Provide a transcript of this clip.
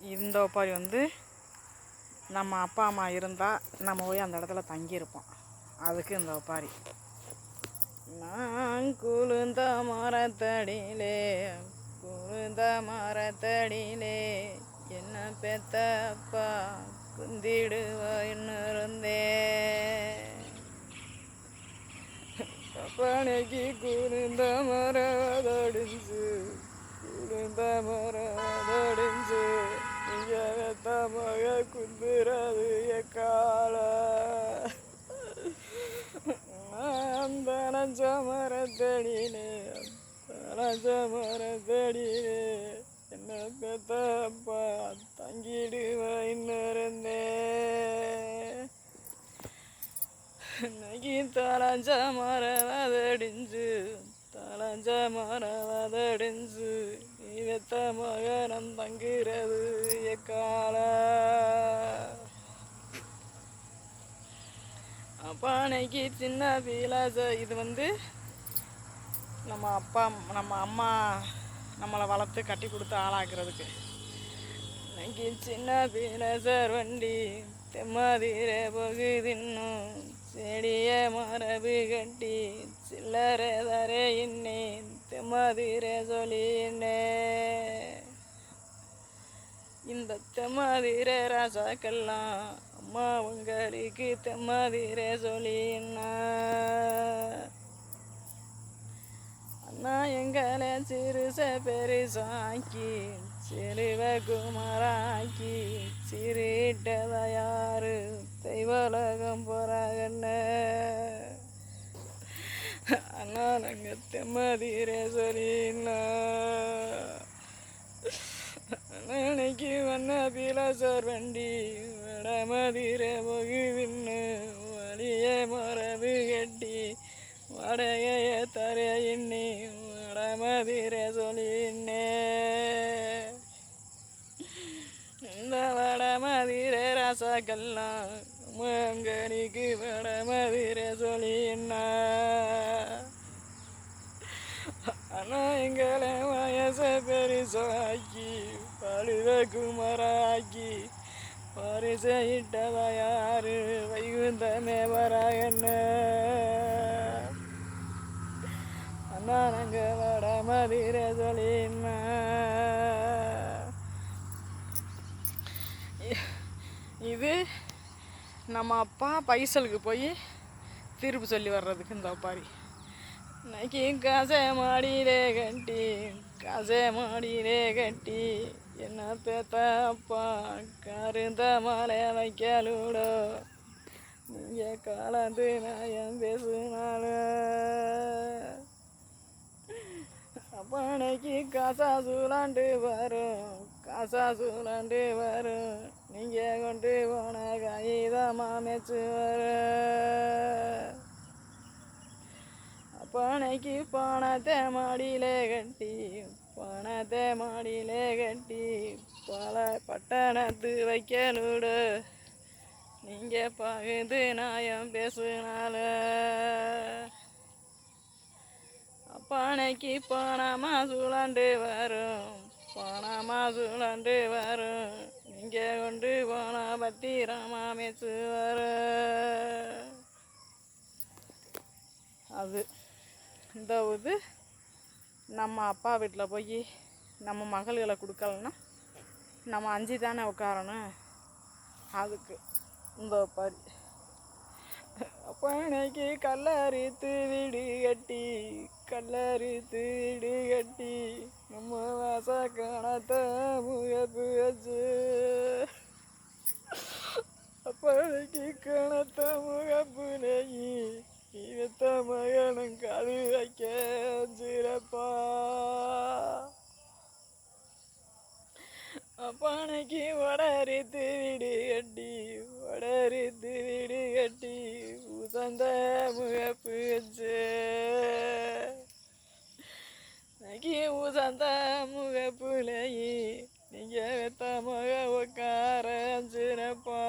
இந்த ஒப்பாரி வந்து நம்ம அப்பா அம்மா இருந்தால் நம்ம போய் அந்த இடத்துல தங்கியிருப்போம். அதுக்கு இந்த ஒப்பாரி நான் குளிர்ந்த மரத்தடியிலே குளிர்ந்த மரத்தடியிலே என்ன பெத்த அப்பா இருந்தே பணிக்கு பனைக்கு குளிர்ந்த மரதடிஞ்சு குளிர்ந்த மரம் குந்துறது கால அந்த நஞ்ச மரத்தடியிலே நஞ்ச மரத்தடியிலே என்ன பெத்த அப்பா? தங்கிடுவான்னு இருந்தேன் இன்னைக்கு தலஞ்ச மரவதடிஞ்சு தலஞ்ச மரவதடிஞ்சு நீ மகனம் தங்குறது எக்கால? அப்பானைக்கு சின்ன பீலாச இது வந்து நம்ம அப்பா நம்ம அம்மா நம்மளை வளர்த்து கட்டி கொடுத்து ஆளாக்குறதுக்கு. இன்னைக்கு சின்ன பீலாசர் வண்டி தெம்மாதிர பகுதின்னும் செடிய மரபு கட்டி சில்லறை தரே இன்னேன் தெம்மாதிர சொல்லினே. இந்த தெம்மாதிர ராசாக்கெல்லாம் அம்மா உங்களுக்கு தெம்மாதிர சொல்லினா. அண்ணா எங்களை சிறுச பெருசாக்கி சிறுவ குமராக்கி தங்கத்தை நாங்க தெம்மதிர சொல்லினா. அன்னைக்கு வண்ண சார் வண்டி வட வடமதிர போகுதுன்னு வழிய மரபு கட்டி வடகைய தர வட வடமதிர சொல்லின்னே. இந்த வட வடமதிர ரசகல்லாம் மங்கனிக்கு வட வடமதிர சொல்லின்னா. அண்ணா எங்களை வயச பெருசாக்கி பழுத குமராக்கி பரிசையிட்டதா யாரு? வைகுந்தமே என்ன அண்ணா நாங்க வட மதிர சொல்லினா இது நம்ம அப்பா பைசலுக்கு போய் தீர்ப்பு சொல்லி வர்றதுக்கு இந்த பாரி. இன்னைக்கு காசை மாடியிலே கட்டி காசை மாடியிலே கட்டி என்ன பேத்தப்பா கருந்த மாலை வைக்கலூடோ நீங்கள் கலந்து நான் பேசுனாலும் அப்பனைக்கு காசா சூழாண்டு வரும் காசா சூழாண்டு வரும் நீங்கள் கொண்டு போன காகிதம் அமைச்சு வரும் பனைக்கு பணத்தை மாடியிலே கட்டி பணத்தை மாடியிலே கட்டி பல பட்டணத்து வைக்கலூடு நீங்கள் பகுந்து நாயம் பேசுனால. பனைக்கு பணமா சுழண்டு வரும் பணமா சுழண்டு வரும். நீங்கள் கொண்டு போன பத்திரமா அமைச்சு வரும். அது இந்த இது நம்ம அப்பா வீட்டில் போய் நம்ம மகள்களை கொடுக்கலன்னா நம்ம அஞ்சு தானே உட்காரணும்? அதுக்கு இந்த பாரி. அப்போ இன்னைக்கு கல்லறுத்து வீடு கட்டி கல்லறுத்து வீடு கட்டி நம்ம வாச காணத்த முகப்பு வச்சு. அப்போ கணத்த முகப்பு நெய் இவத்த மகனும் காது வைக்க சிறப்பா அப்பானைக்கு வடரித்து விடு கட்டி வடரித்து விடு கட்டி உசந்த முகப்பு வச்சு. நகி உசந்த முகப்புலையே நீங்க வெத்த மக உக்கார சிறப்பா